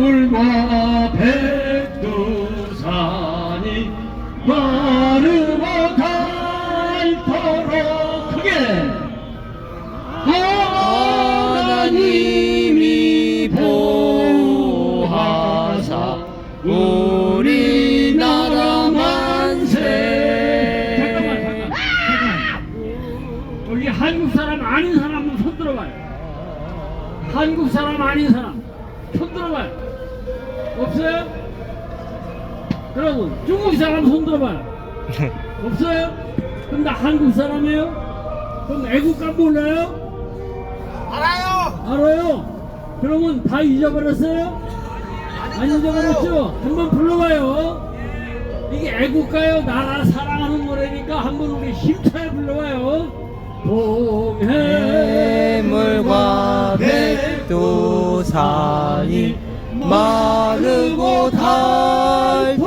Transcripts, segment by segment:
해물과 없어요? 여러분 중국 사람 손 들어봐요 없어요? 그럼 나 한국 사람이에요? 그럼 애국가 몰라요? 알아요. 알아요? 그러면 다 잊어버렸어요? 안 잊어버렸죠? 한번 불러봐요. 이게 애국가요. 나라 사랑하는 노래니까 한번 우리 힘차게 불러봐요. 동해 해물과 백두산이 마르고 닳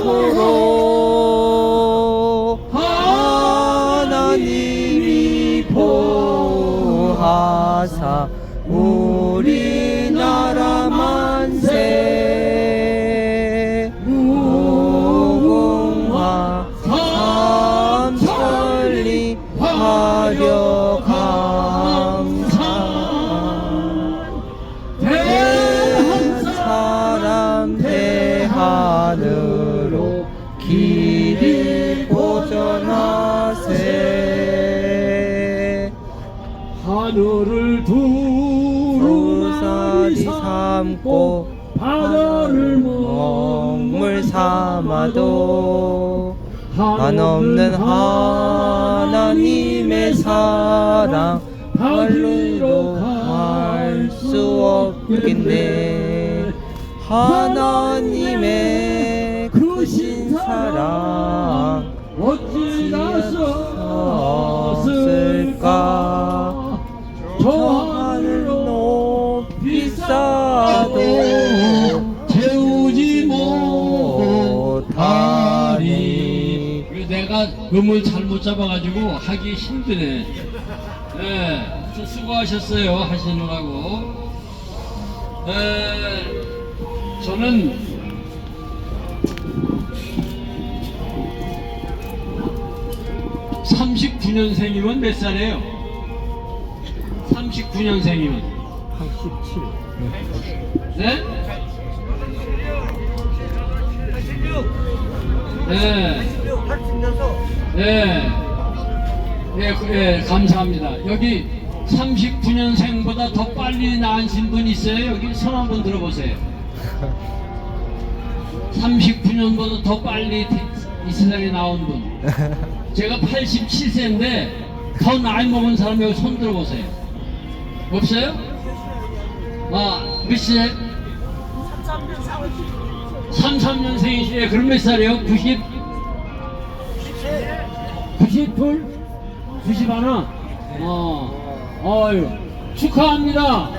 하늘을 두루마리 삼고 바다를 먹물 삼아도 한없는 하나님의 사랑 말로 갈수 없겠네. 하나님의 크신 사랑 어찌나섰을까 저 하늘 높이 쌓아도 채우지 못하리. 내가 음을 잘못 잡아가지고 하기 힘드네. 예, 저 수고하셨어요 하시느라고. 예, 저는 (39년생이면) 몇 살이에요? (39년생이면) 87 네? 네. 86. 예. 예, 그, 예, 감사합니다. 여기 39년생보다 더 빨리 나으신 분 있어요? 여기 손 한번 들어보세요. 39년보다 더 빨리 이 세상에 나온 분. 제가 87세인데 더 나이 먹은 사람 여기 손 들어보세요. 없어요? 아, 몇 세? 33년생이시래요. 그럼 몇 살이에요? 90? 92? 90 하나? 어, 어유 축하합니다.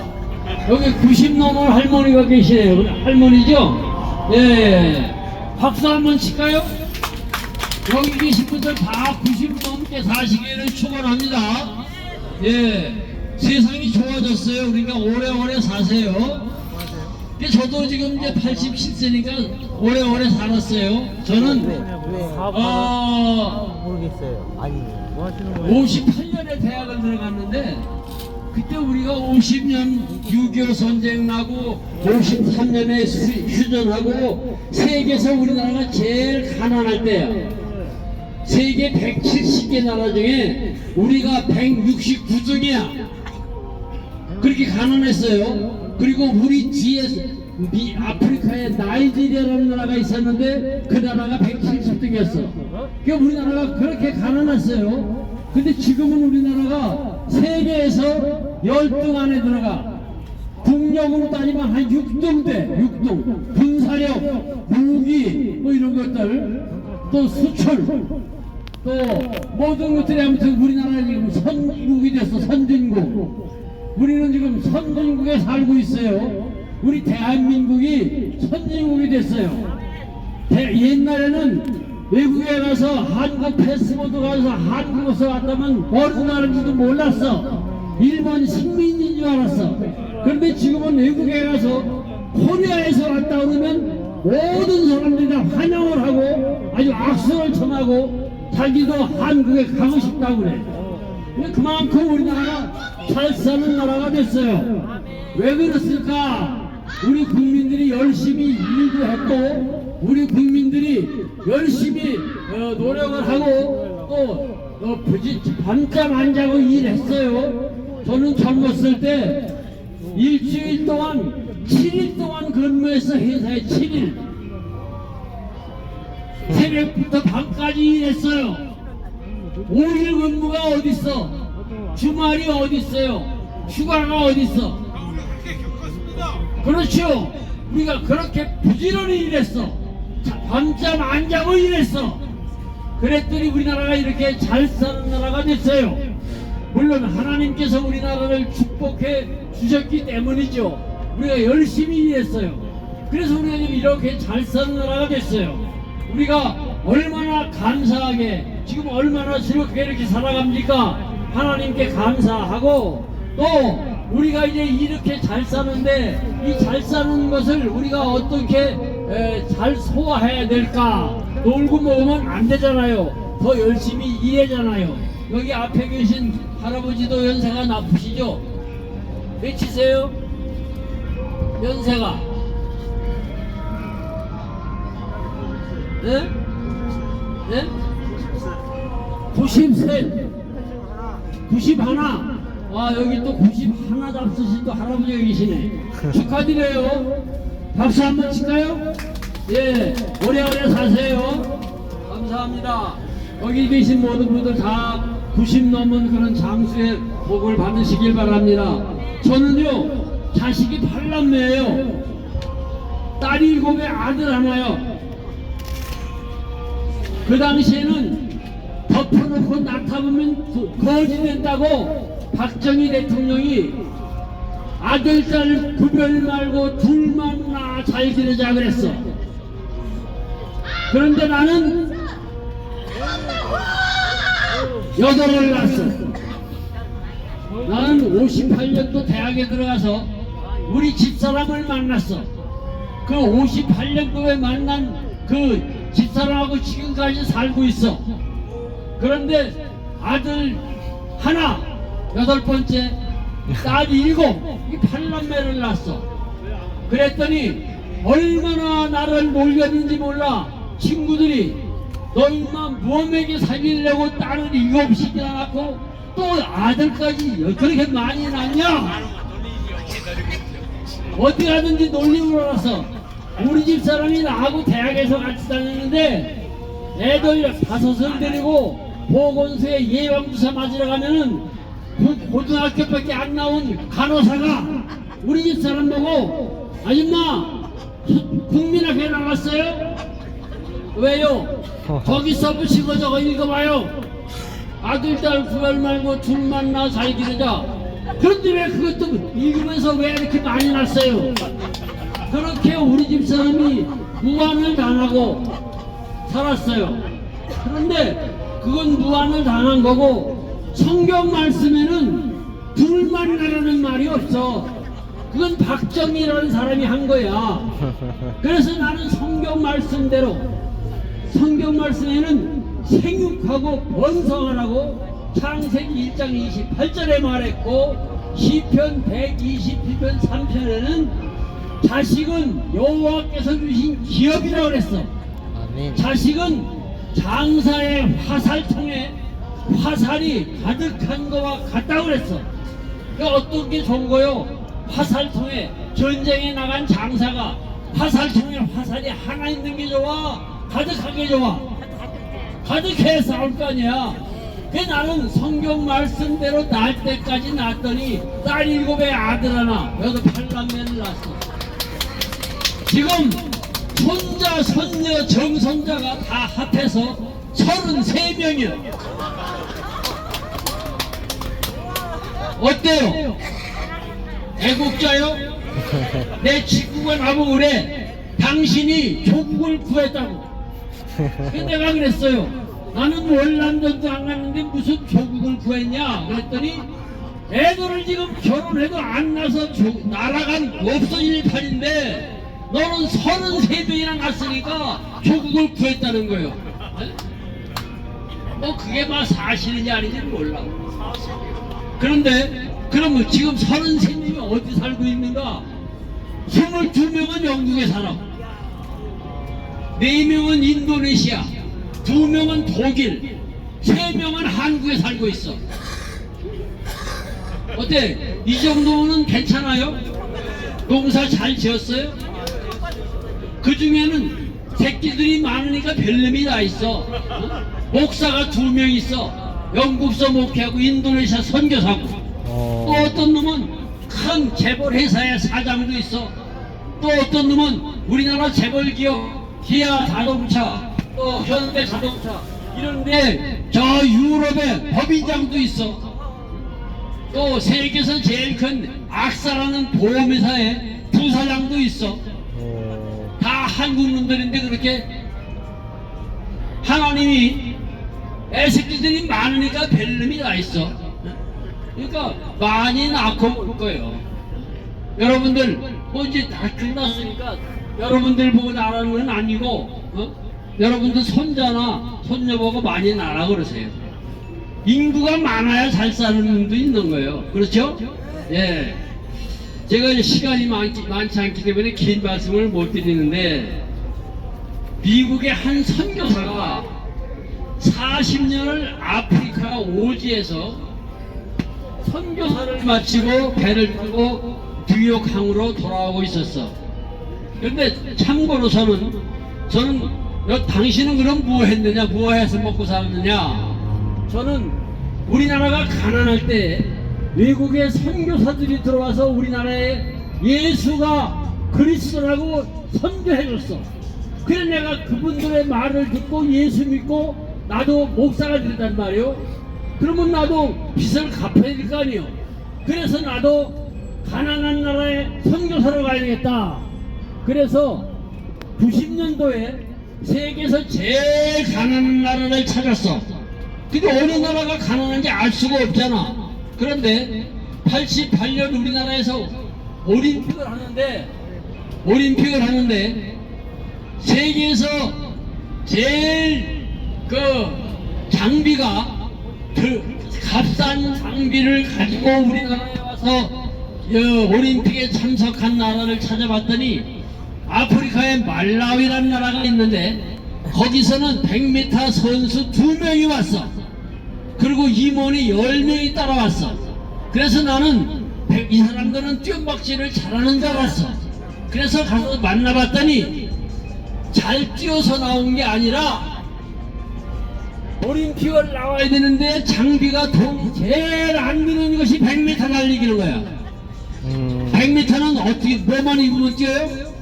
여기 90 넘은 할머니가 계시네요. 할머니죠? 예. 박수 한번 칠까요? 여기 계신 분들 다 90 넘게 사시기를 축원합니다. 예. 세상이 좋아졌어요. 그러니까 오래오래 사세요. 근데 저도 지금 이제 87세니까 오래오래 살았어요. 저는 어, 모르겠어요 아니 뭐 하시는 거예요? 58년에 대학을 들어갔는데 그때 우리가 50년 6.25 전쟁 나고 53년에 휴전하고 세계에서 우리나라가 제일 가난할 때야. 세계 170개 나라 중에 우리가 169등이야. 그렇게 가난했어요. 그리고 우리 뒤에 미 아프리카에 나이지리아라는 나라가 있었는데 그 나라가 170등이었어. 그러니까 우리나라가 그렇게 가난했어요. 근데 지금은 우리나라가 세계에서 10등 안에 들어가. 국력으로 따지면 한 6등 돼. 6등. 군사력, 무기, 뭐 이런 것들. 또 수출. 또 모든 것들이 아무튼 우리나라 지금 선진국이 됐어. 선진국. 우리는 지금 선진국에 살고 있어요. 우리 대한민국이 선진국이 됐어요. 대- 옛날에는 외국에 가서 한국 패스포드 가서 한국에서 왔다면 어느 나라인지도 몰랐어. 일본 식민지인 줄 알았어. 그런데 지금은 외국에 가서 코리아에서 왔다 그러면 모든 사람들이 다 환영을 하고 아주 악수를 청하고 자기도 한국에 가고 싶다고 그래. 근데 그만큼 우리나라가 잘 사는 나라가 됐어요. 왜 그렇습니까? 우리 국민들이 열심히 일도 했고, 우리 국민들이 열심히 어, 노력을 하고, 또 어, 부지, 밤잠 안 자고 일했어요. 저는 젊었을 때 일주일 동안 7일 동안 근무해서 회사에 7일 새벽부터 밤까지 일했어요 5일 근무가 어딨어? 주말이 어딨어요? 휴가가 어딨어? 그렇죠. 우리가 그렇게 부지런히 일했어. 자, 밤잠 안 자고 일했어. 그랬더니 우리나라가 이렇게 잘 사는 나라가 됐어요. 물론 하나님께서 우리나라를 축복해 주셨기 때문이죠. 우리가 열심히 일했어요. 그래서 우리가 이렇게 잘 사는 나라가 됐어요. 우리가 얼마나 감사하게 지금 얼마나 즐겁게 이렇게 살아갑니까? 하나님께 감사하고 또 우리가 이제 이렇게 잘 사는데 이 잘 사는 것을 우리가 어떻게 에, 잘 소화해야 될까? 놀고 먹으면 안 되잖아요. 더 열심히 일하잖아요. 여기 앞에 계신 할아버지도 연세가 나쁘시죠? 몇이세요? 연세가 네? 네? 90세 91와 여기 또 91 잡수신 또 할아버지가 계시네. 축하드려요. 박수 한번 칠까요? 예 오래오래 사세요. 감사합니다. 여기 계신 모든 분들 다 90 넘은 그런 장수의 복을 받으시길 바랍니다. 저는요 자식이 8남매예요. 딸 일곱에 아들 하나요. 그 당시에는 덮어놓고 낙타보면 그 거지 된다고 박정희 대통령이 아들 딸 구별 말고 둘만 나잘 기르자 그랬어. 그런데 나는 여덟을 낳았어. 나는 58년도 대학에 들어가서 우리 집사람을 만났어. 그 58년도에 만난 그 집사람하고 지금까지 살고 있어. 그런데 아들 하나, 여덟 번째, 딸 일곱, 이 팔남매를 낳았어. 그랬더니 얼마나 나를 놀렸는지 몰라. 친구들이 너 임마 무엄에게 사귀려고 딸을 일곱씩이나 낳고 또 아들까지 그렇게 많이 낳냐? 어디 가든지 놀림을 알아서 우리 집 사람이 나하고 대학에서 같이 다녔는데 애들 다섯을 데리고 보건소에 예방주사 맞으러 가면은 그 고등학교밖에 안 나온 간호사가 우리 집 사람 보고 아줌마 국민학교 나왔어요? 왜요? 거기 써붙이고 저거 읽어봐요 아들 딸 구별 말고 둘만 낳아 잘 기르자 그런데 왜 그것도 읽으면서 왜 이렇게 많이 났어요? 그렇게 우리 집 사람이 무한을 당하고 살았어요. 그런데 그건 무한을 당한 거고 성경 말씀에는 둘만 나라는 말이 없어. 그건 박정희라는 사람이 한 거야. 그래서 나는 성경 말씀대로 성경 말씀에는 생육하고 번성하라고 창세기 1장 28절에 말했고 시편 121편 3편에는 자식은 여호와께서 주신 기업이라고 그랬어. 자식은 장사의 화살통에 화살이 가득한 거와 같다고 그랬어. 그 어떤 게 좋은 거요? 화살통에 전쟁에 나간 장사가 화살통에 화살이 하나 있는 게 좋아? 가득하게 좋아? 가득해 싸울 거 아니야. 그 나는 성경 말씀대로 낳을 때까지 낳았더니 딸 일곱에 아들 하나, 여기서 팔남매를 낳았어. 지금 손자, 손녀, 정손자가 다 합해서 33명이요. 어때요? 애국자요? 내 친구가 나보고 그래. 당신이 조국을 구했다고. 그 내가 그랬어요. 나는 월남전도 안 갔는데 무슨 조국을 구했냐? 그랬더니 애들을 지금 결혼해도 안 나서 조- 나라가 없어질 판인데 너는 서른 세 명이나 낳았으니까 조국을 구했다는 거예요. 아니? 뭐 그게 막 사실인지 아닌지 몰라. 그런데 그러면 지금 서른 세 명이 어디 살고 있는가? 스물 두 명은 영국에 살아. 네 명은 인도네시아, 두 명은 독일, 세 명은 한국에 살고 있어. 어때? 이 정도는 괜찮아요? 농사 잘 지었어요? 그 중에는 새끼들이 많으니까 별놈이 다 있어. 어? 목사가 두 명 있어. 영국서 목회하고 인도네시아 선교사고. 또 어. 어떤 놈은 큰 재벌 회사의 사장도 있어. 또 어떤 놈은 우리나라 재벌 기업 기아 자동차, 또 현대 자동차 이런데 저 유럽의 법인장도 있어. 또 세계에서 제일 큰 악사라는 보험회사의 부사장도 있어. 어. 다 한국 놈들인데 그렇게 하나님이 애새끼들이 많으니까 벨름이 다 있어. 그러니까 많이 낳고 올 거예요. 여러분들 뭐 이제 다 끝났으니까 여러분들 보고 나라는 건 아니고 어? 여러분들 손자나 손녀 보고 많이 나라 그러세요. 인구가 많아야 잘 사는 놈도 있는 거예요. 그렇죠? 예. 제가 시간이 많지, 많지 않기 때문에 긴 말씀을 못 드리는데 미국의 한 선교사가 40년을 아프리카 오지에서 선교사를 마치고 배를 타고 뉴욕항으로 돌아오고 있었어. 그런데 참고로 저는 저는 여- 당신은 그럼 뭐 했느냐, 뭐 해서 먹고 살았느냐? 저는 우리나라가 가난할 때 외국의 선교사들이 들어와서 우리나라에 예수가 그리스도라고 선교해줬어. 그래 내가 그분들의 말을 듣고 예수 믿고 나도 목사가 되단 말이요. 그러면 나도 빚을 갚아야 될 거 아니요. 그래서 나도 가난한 나라에 선교사로 가야 되겠다. 그래서 90년도에 세계에서 제일 가난한 나라를 찾았어. 근데 어느 나라가 가난한지 알 수가 없잖아. 그런데 88년 우리나라에서 올림픽을 하는데 올림픽을 하는데 세계에서 제일 그 장비가 그 값싼 장비를 가지고 우리나라에 와서 여 올림픽에 참석한 나라를 찾아봤더니 아프리카에 말라위라는 나라가 있는데 거기서는 100m 선수 두 명이 왔어. 그리고 임원이 10명이 따라왔어. 그래서 나는 백- 이 사람들은 뛰어박질을 잘하는 줄 알았어. 그래서 가서 만나봤더니 잘 뛰어서 나온 게 아니라 올림픽을 나와야 되는데 장비가 돈이 제일 안 드는 것이 100m 달리기는 거야. 음. 100m는 어떻게 뭐만 입으면 뛰어요?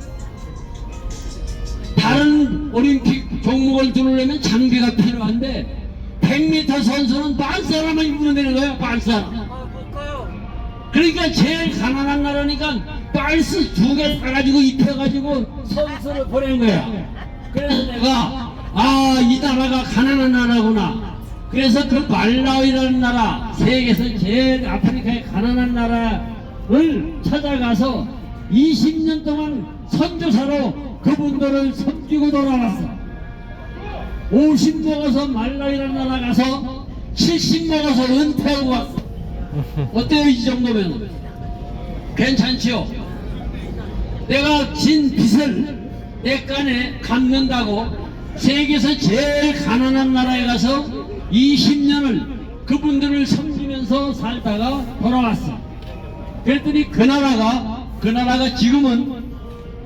다른 올림픽 종목을 들으려면 장비가 필요한데 100m 선수는 반사람만 입으면 되는 거야 반사람. 그러니까 제일 가난한 나라니까 반스 두 개 사가지고 입혀가지고 선수를 보낸 거야. 그래서 내가 아 이 나라가 가난한 나라구나. 그래서 그 말라위라는 나라 세계에서 제일 아프리카의 가난한 나라를 찾아가서 20년 동안 선교사로 그분들을 섬기고 돌아왔어 50 먹어서 말라위라는 나라 가서 70 먹어서 은퇴하고 왔어 어때요 이 정도면? 괜찮지요? 내가 진 빚을 내 깐에 갚는다고 세계에서 제일 가난한 나라에 가서 20년을 그분들을 섬기면서 살다가 돌아왔어. 그랬더니 그 나라가 그 나라가 지금은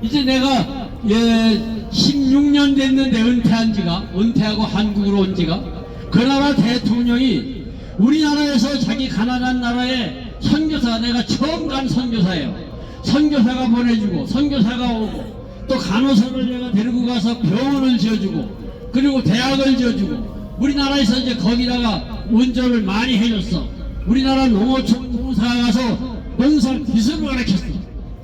이제 내가 예 16년 됐는데 은퇴한 지가 은퇴하고 한국으로 온 지가 그 나라 대통령이 우리나라에서 자기 가난한 나라에 선교사 내가 처음 간 선교사예요. 선교사가 보내주고 선교사가 오고 또 간호사를 내가 데리고 가서 병원을 지어주고 그리고 대학을 지어주고 우리나라에서 이제 거기다가 운전을 많이 해줬어. 우리나라 농어촌 농사가 가서 농사 기술을 가르쳤어.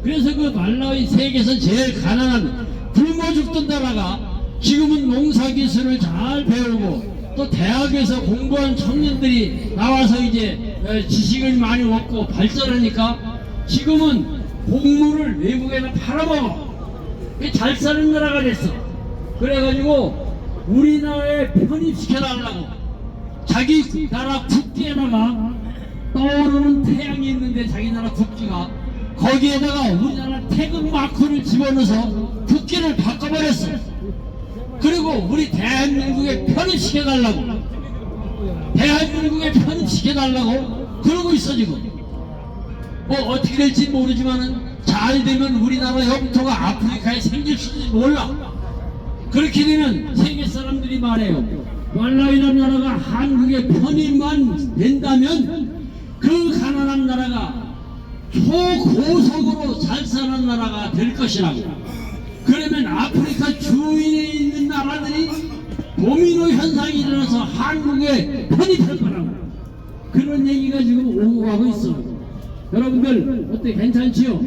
그래서 그 말라위 세계에서 제일 가난한 굶어 죽던 나라가 지금은 농사 기술을 잘 배우고 또 대학에서 공부한 청년들이 나와서 이제 에, 지식을 많이 얻고 발전하니까 지금은 곡물을 외국에다 팔아먹어. 잘 사는 나라가 됐어. 그래가지고 우리나라에 편입시켜달라고 자기 나라 국기에다가 떠오르는 태양이 있는데 자기 나라 국기가 거기에다가 우리나라 태극 마크를 집어넣어서 국기를 바꿔버렸어. 그리고 우리 대한민국에 편입시켜달라고. 대한민국에 편입시켜달라고 그러고 있어 지금. 뭐 어떻게 될지 모르지만은 잘 되면 우리나라 영토가 아프리카에 생길 수도 몰라. 그렇게 되면 세계 사람들이 말해요. 왈라이라는 나라가 한국에 편입만 된다면 그 가난한 나라가 초고속으로 잘 사는 나라가 될 것이라고. 그러면 아프리카 주위에 있는 나라들이 도미노 현상이 일어나서 한국에 편입할 거라고. 그런 얘기가 지금 오고 가고 있어. 여러분들 어때? 괜찮지요?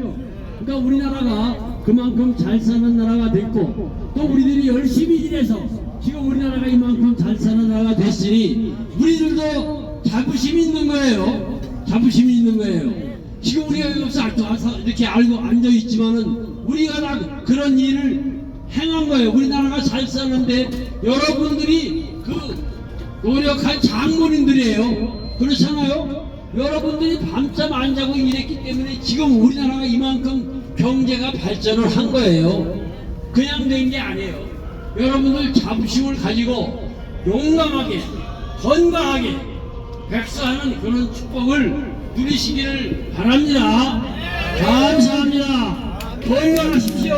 그러니까 우리나라가 그만큼 잘 사는 나라가 됐고 또 우리들이 열심히 일해서 지금 우리나라가 이만큼 잘 사는 나라가 됐으니 우리들도 자부심이 있는 거예요. 자부심이 있는 거예요 지금 우리가 여기서 와서 이렇게 알고 앉아 있지만은 우리가 다 그런 일을 행한 거예요. 우리나라가 잘 사는데 여러분들이 그 노력한 장본인들이에요. 그렇잖아요? 여러분들이 밤잠 안 자고 일했기 때문에 지금 우리나라가 이만큼 경제가 발전을 한 거예요. 그냥 된 게 아니에요. 여러분들 자부심을 가지고 용감하게 건강하게 백수하는 그런 축복을 누리시기를 바랍니다. 감사합니다. 건강하십시오.